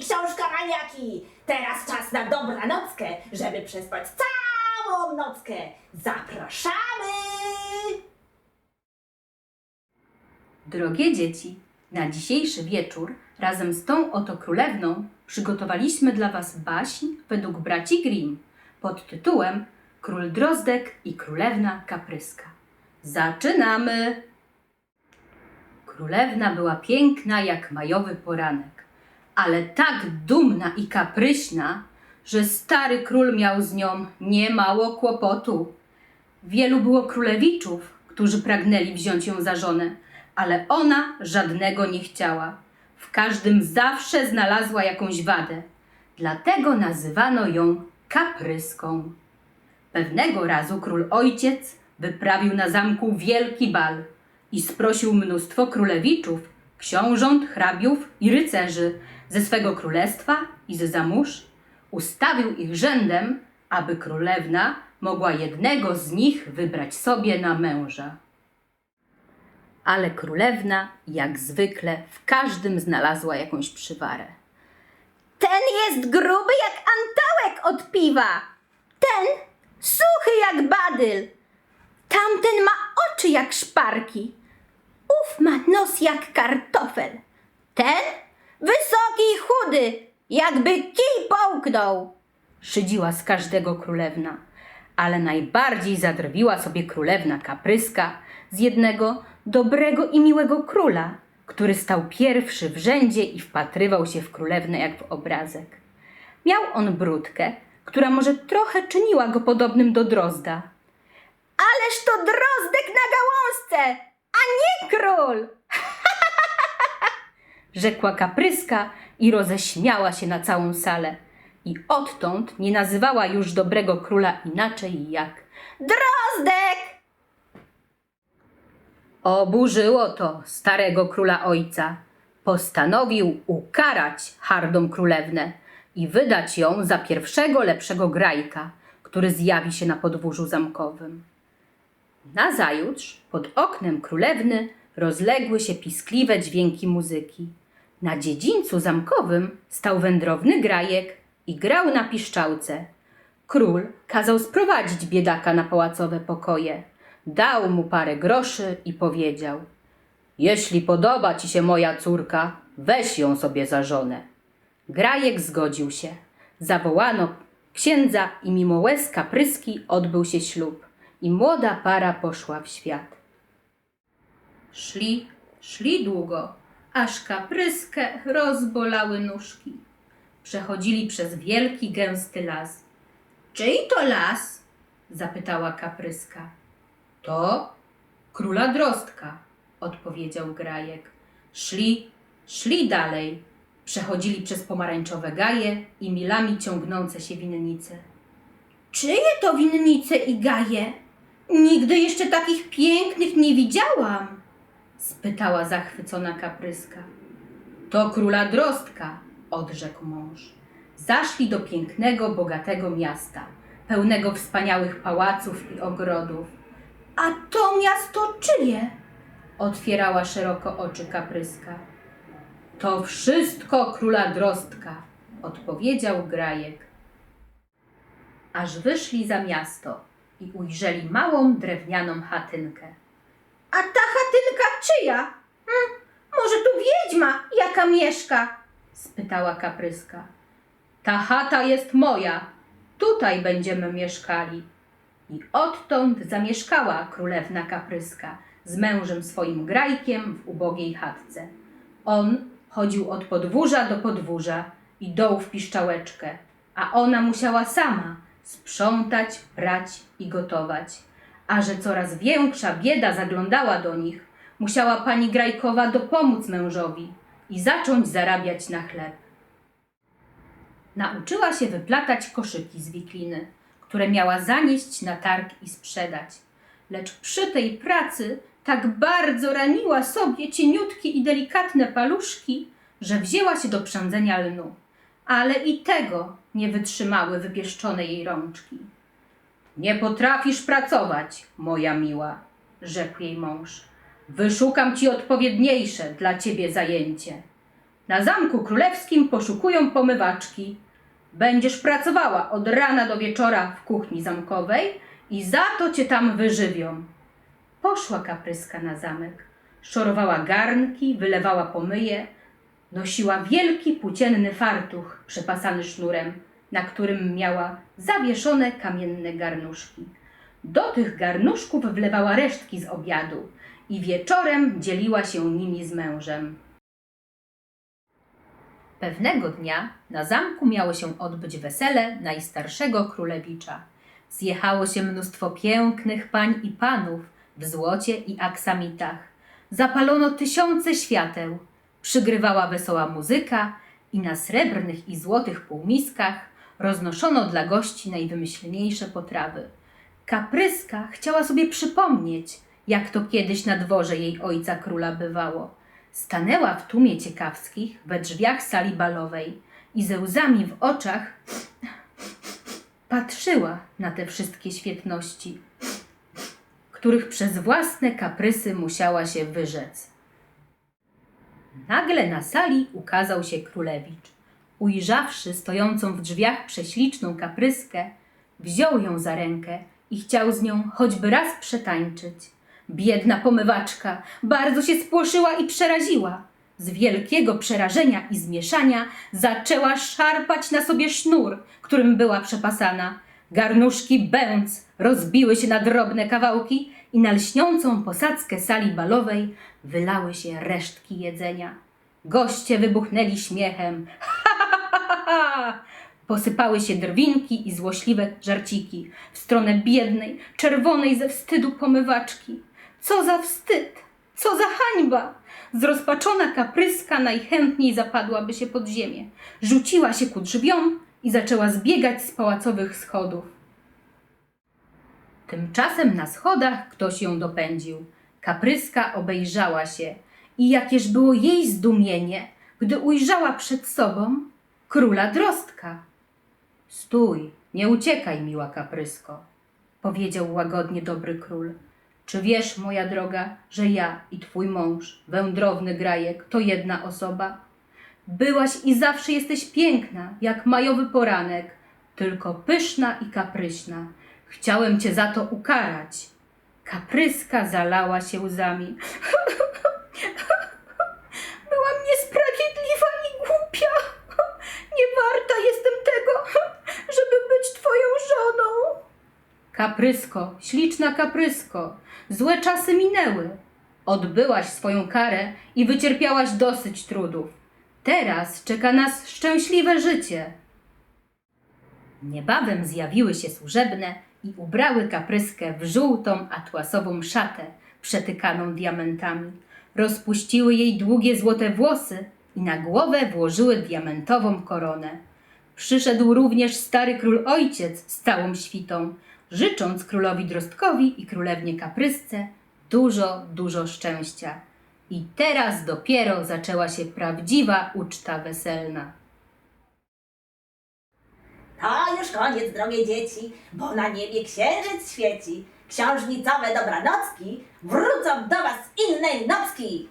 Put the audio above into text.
książka maniaki! Teraz czas na dobranockę, żeby przespać całą nockę. Zapraszamy! Drogie dzieci, na dzisiejszy wieczór razem z tą oto królewną przygotowaliśmy dla Was baśń według braci Grimm pod tytułem Król Drozdek i Królewna Kapryska. Zaczynamy! Królewna była piękna jak majowy poranek, ale tak dumna i kapryśna, że stary król miał z nią niemało kłopotu. Wielu było królewiczów, którzy pragnęli wziąć ją za żonę, ale ona żadnego nie chciała. W każdym zawsze znalazła jakąś wadę. Dlatego nazywano ją kapryską. Pewnego razu król ojciec wyprawił na zamku wielki bal i sprosił mnóstwo królewiczów, książąt, hrabiów i rycerzy ze swego królestwa i ze zamórz. Ustawił ich rzędem, aby królewna mogła jednego z nich wybrać sobie na męża. Ale królewna, jak zwykle, w każdym znalazła jakąś przywarę. Ten jest gruby jak antołek od piwa. Ten suchy jak badyl. Tamten ma oczy jak szparki. Ów ma nos jak kartofel. Ten wysoki i chudy, jakby kij połknął. Szydziła z każdego królewna, ale najbardziej zadrwiła sobie królewna kapryska z jednego dobrego i miłego króla, który stał pierwszy w rzędzie i wpatrywał się w królewnę jak w obrazek. Miał on brudkę, która może trochę czyniła go podobnym do drozda. Ależ to drozdek na gałązce, a nie król. rzekła kapryska i roześmiała się na całą salę. I odtąd nie nazywała już dobrego króla inaczej jak Drozdek! Oburzyło to starego króla ojca. Postanowił ukarać hardą królewnę i wydać ją za pierwszego lepszego grajka, który zjawi się na podwórzu zamkowym. Nazajutrz pod oknem królewny rozległy się piskliwe dźwięki muzyki. Na dziedzińcu zamkowym stał wędrowny grajek i grał na piszczałce. Król kazał sprowadzić biedaka na pałacowe pokoje. Dał mu parę groszy i powiedział: Jeśli podoba ci się moja córka, weź ją sobie za żonę. Grajek zgodził się. Zawołano księdza i mimo łez kapryski odbył się ślub i młoda para poszła w świat. Szli, szli długo, aż kapryskę rozbolały nóżki. Przechodzili przez wielki, gęsty las. Czyj to las? zapytała kapryska. To króla Drostka, odpowiedział Grajek. Szli, szli dalej. Przechodzili przez pomarańczowe gaje i milami ciągnące się winnice. Czyje to winnice i gaje? Nigdy jeszcze takich pięknych nie widziałam, spytała zachwycona kapryska. To króla Drostka, odrzekł mąż. Zaszli do pięknego, bogatego miasta, pełnego wspaniałych pałaców i ogrodów. A to miasto czyje? Otwierała szeroko oczy kapryska. To wszystko króla Drostka, odpowiedział Grajek. Aż wyszli za miasto i ujrzeli małą drewnianą chatynkę. A ta chatynka czyja? Hm, może tu wiedźma, jaka mieszka? spytała kapryska. Ta chata jest moja, tutaj będziemy mieszkali. I odtąd zamieszkała królewna kapryska z mężem swoim grajkiem w ubogiej chatce. On chodził od podwórza do podwórza i doł w piszczałeczkę, a ona musiała sama sprzątać, prać i gotować. A że coraz większa bieda zaglądała do nich, musiała pani Grajkowa dopomóc mężowi i zacząć zarabiać na chleb. Nauczyła się wyplatać koszyki z wikliny, które miała zanieść na targ i sprzedać. Lecz przy tej pracy tak bardzo raniła sobie cieniutkie i delikatne paluszki, że wzięła się do przędzenia lnu. Ale i tego nie wytrzymały wypieszczone jej rączki. Nie potrafisz pracować, moja miła, rzekł jej mąż. Wyszukam ci odpowiedniejsze dla ciebie zajęcie. Na zamku królewskim poszukują pomywaczki. Będziesz pracowała od rana do wieczora w kuchni zamkowej i za to cię tam wyżywią. Poszła kapryska na zamek. Szorowała garnki, wylewała pomyje, nosiła wielki płócienny fartuch przepasany sznurem, na którym miała zawieszone kamienne garnuszki. Do tych garnuszków wlewała resztki z obiadu i wieczorem dzieliła się nimi z mężem. Pewnego dnia na zamku miało się odbyć wesele najstarszego królewicza. Zjechało się mnóstwo pięknych pań i panów w złocie i aksamitach. Zapalono tysiące świateł, przygrywała wesoła muzyka i na srebrnych i złotych półmiskach roznoszono dla gości najwymyślniejsze potrawy. Kapryska chciała sobie przypomnieć, jak to kiedyś na dworze jej ojca króla bywało. Stanęła w tłumie ciekawskich we drzwiach sali balowej i ze łzami w oczach patrzyła na te wszystkie świetności, których przez własne kaprysy musiała się wyrzec. Nagle na sali ukazał się królewicz. Ujrzawszy stojącą w drzwiach prześliczną kapryskę, wziął ją za rękę i chciał z nią choćby raz przetańczyć. Biedna pomywaczka bardzo się spłoszyła i przeraziła. Z wielkiego przerażenia i zmieszania zaczęła szarpać na sobie sznur, którym była przepasana. Garnuszki bęc rozbiły się na drobne kawałki i na lśniącą posadzkę sali balowej wylały się resztki jedzenia. Goście wybuchnęli śmiechem. Posypały się drwinki i złośliwe żarciki w stronę biednej, czerwonej ze wstydu pomywaczki. Co za wstyd! Co za hańba! Zrozpaczona kapryska najchętniej zapadłaby się pod ziemię. Rzuciła się ku drzwiom i zaczęła zbiegać z pałacowych schodów. Tymczasem na schodach ktoś ją dopędził. Kapryska obejrzała się i jakież było jej zdumienie, gdy ujrzała przed sobą króla Drostka. Stój, nie uciekaj, miła kaprysko, powiedział łagodnie dobry król. Czy wiesz, moja droga, że ja i twój mąż, wędrowny grajek, to jedna osoba? Byłaś i zawsze jesteś piękna, jak majowy poranek, tylko pyszna i kapryśna. Chciałem cię za to ukarać. Kapryska zalała się łzami. Kaprysko, śliczna kaprysko, złe czasy minęły. Odbyłaś swoją karę i wycierpiałaś dosyć trudów. Teraz czeka nas szczęśliwe życie. Niebawem zjawiły się służebne i ubrały kapryskę w żółtą atłasową szatę przetykaną diamentami. Rozpuściły jej długie złote włosy i na głowę włożyły diamentową koronę. Przyszedł również stary król ojciec z całą świtą, życząc królowi Drostkowi i królewnie Kaprysce dużo, dużo szczęścia. I teraz dopiero zaczęła się prawdziwa uczta weselna. To już koniec, drogie dzieci, bo na niebie księżyc świeci. Książnicowe dobranocki wrócą do was innej nocki.